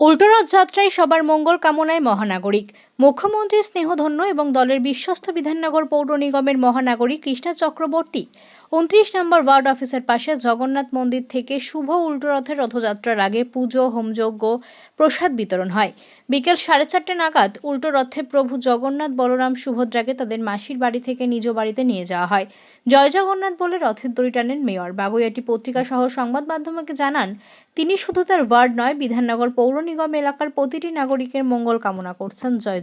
উল্টোরথ রথযাত্রায় সবার মঙ্গল কামনায় মহানাগরিক। মুখ্যমন্ত্রী স্নেহধন্য এবং দলের বিশ্বস্ত বিধাননগর পৌর নিগমের মহানাগরিক কৃষ্ণা চক্রবর্তী উনত্রিশ নম্বর ওয়ার্ড অফিসের পাশে জগন্নাথ মন্দির থেকে শুভ উল্টোরথের রথযাত্রার আগে পুজো, হোমযজ্ঞ, প্রসাদ বিতরণ হয়। বিকেল সাড়ে চারটে নাগাদ উল্টো রথে প্রভু জগন্নাথ বলরাম সুভদ্রাকে তাদের মাসির বাড়ি থেকে নিজ বাড়িতে নিয়ে যাওয়া হয়। জয় জগন্নাথ বলে রথের দড়ি টানেন মেয়র। বাগুইয়াটি পত্রিকা সহ সংবাদ মাধ্যমকে জানান, তিনি শুধু তার ওয়ার্ড নয়, বিধাননগর পৌর নিগম এলাকার প্রতিটি নাগরিকের মঙ্গল কামনা করছেন জয়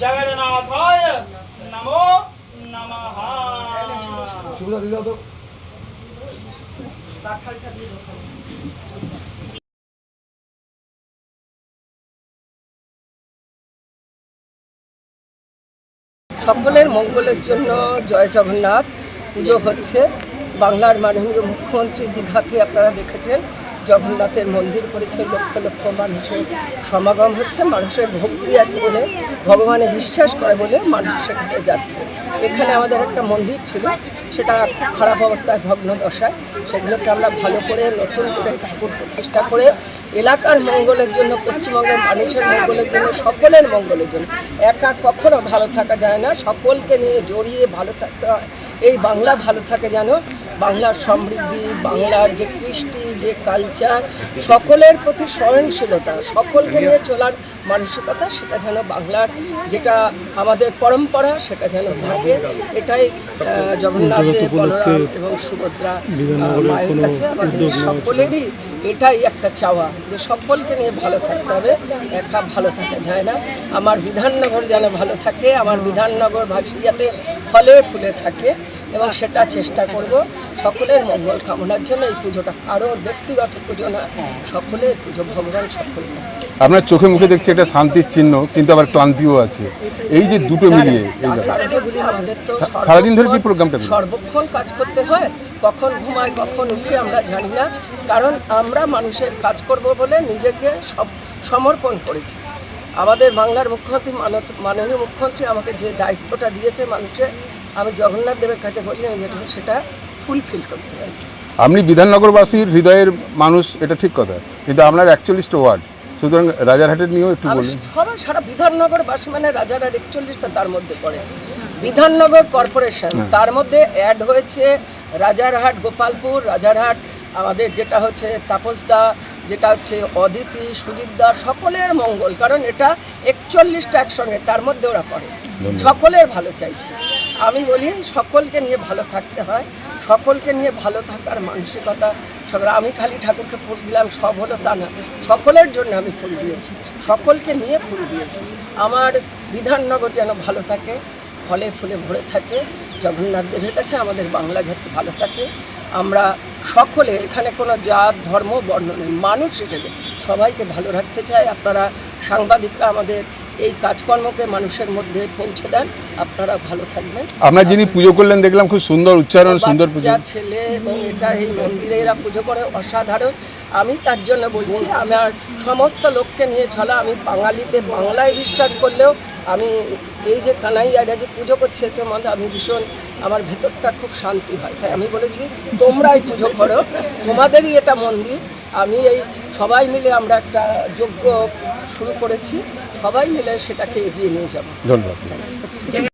জগন্নাথায় সকলের মঙ্গলের জন্য জয় জগন্নাথ। পুজো হচ্ছে। বাংলার মাননীয় মুখ্যমন্ত্রী দীঘাতে আপনারা দেখেছেন। জগন্নাথের মন্দির করেছে লক্ষ লক্ষ মানুষের সমাগম হচ্ছে, মানুষের ভক্তি আছে বলে ভগবানে বিশ্বাস করে বলে মানুষ সেখানে যাচ্ছে। এখানে আমাদের একটা মন্দির ছিল, সেটা খারাপ অবস্থায় ভগ্ন দশায়। সেগুলোকে আমরা ভালো করে, নতুন করে, ঠাকুর প্রতিষ্ঠা করে, এলাকার মঙ্গলের জন্য, পশ্চিমবঙ্গের মানুষের মঙ্গলের জন্য, সকলের মঙ্গলের জন্য। একা কখনো ভালো থাকা যায় না, সকলকে নিয়ে জড়িয়ে ভালো থাকতে হয়। এই বাংলা ভালো থাকে যেন বাংলার সমৃদ্ধি বাংলার যে কৃষ্টি যে কালচার সকলের প্রতি সহনশীলতা সকলকে নিয়ে চলার মানসিকতা সেটা যেন বাংলার যেটা আমাদের পরম্পরা সেটা যেন থাকে। এটাই জগন্নাথ বলরাম এবং সুভদ্রা মায়ের কাছে আমাদের সকলেরই এটাই একটা চাওয়া যে সকলকে নিয়ে ভালো থাকতে হবে। একা ভালো থাকা যায় না। আমার বিধাননগর যেন ভালো থাকে আমার বিধাননগর ভাসি যাতে ফলে ফুলে থাকে। এবং সেটা চেষ্টা করব সকলের মঙ্গল কামনার জন্য এই পুজোটা কারোর ব্যক্তিগত পুজো না সকলের পুজো ভগবান সকল আপনার চোখে মুখে দেখছি একটা শান্তির চিহ্ন কিন্তু আবার ক্লান্তিও আছে। এই যে দুটো মিলিয়ে এই সারাদিন ধরে কি প্রোগ্রামটা সর্বক্ষণ কাজ করতে হয় কখন ঘুমায় কখন উঠি আমরা জানি না কারণ আমরা মানুষের কাজ করব বলে নিজেকে সব সমর্পণ করেছি। আমাদের বাংলার মুখ্যমন্ত্রী মানত- মাননীয় মুখ্যমন্ত্রী আমাকে যে দায়িত্বটা দিয়েছে মানুষের আমি জগন্নাথ দেবের কাছে বলি আমি যেটা সেটা ফুলফিল করতে পারি। আপনি বিধাননগরবাসীর হৃদয়ের মানুষ এটা ঠিক কথা। কিন্তু আপনার একচল্লিশটা ওয়ার্ড। সুতরাং রাজারহাটের নিয়েও একটু বলুন। সবাই সারা বিধাননগরবাসী মানে রাজারহাট একচল্লিশটা তার মধ্যে পড়ে। বিধাননগর কর্পোরেশন তার মধ্যে অ্যাড হয়েছে রাজারহাট গোপালপুর রাজারহাট আমাদের যেটা হচ্ছে তাপসদা যেটা হচ্ছে অদিতি সুজিতদা সকলের মঙ্গল। কারণ এটা একচল্লিশটা একসঙ্গে তার মধ্যে ওরা পড়ে। সকলের ভালো চাইছি। আমি বলি, সকলকে নিয়ে ভালো থাকতে হয়। সকলকে নিয়ে ভালো থাকার মানসিকতা। সকল আমি খালি ঠাকুরকে ফুল দিলাম, সব হলো তা না। সকলের জন্য আমি ফুল দিয়েছি। সকলকে নিয়ে ফুল দিয়েছি। আমার বিধাননগর যেন ভালো থাকে, ফলে ফুলে ভরে থাকে, জগন্নাথ দেবের কাছে আমাদের বাংলা যাতে ভালো থাকে। আমরা সকলে, এখানে কোনো জাত, ধর্ম, বর্ণ নেই। মানুষ হিসেবে সবাইকে ভালো রাখতে চাই। আপনারা সাংবাদিকরা আমাদের এই কাজকর্মকে মানুষের মধ্যে পৌঁছে দেন। আপনারা ভালো থাকবেন। আপনার যিনি পুজো করলেন দেখলাম খুব সুন্দর উচ্চারণ সুন্দর পুজো। ছেলে এবং এটা এই মন্দিরে এরা পুজো করে অসাধারণ। আমি তার জন্য বলছি আমার সমস্ত লোককে নিয়ে চলা আমি বাঙালিতে বাংলায় বিশ্বাস করলেও আমি এই যে কানাইয়ারা যে পুজো করছে এতে মধ্যে আমি ভীষণ আমার ভেতরটা খুব শান্তি হয়। তাই আমি বলেছি তোমরাই পুজো করো। তোমাদেরই এটা মন্দির। আমি এই সবাই মিলে আমরা একটা যোগ্য শুরু করেছি। সবাই মিলে সেটাকে এগিয়ে নিয়ে যাব। ধন্যবাদ।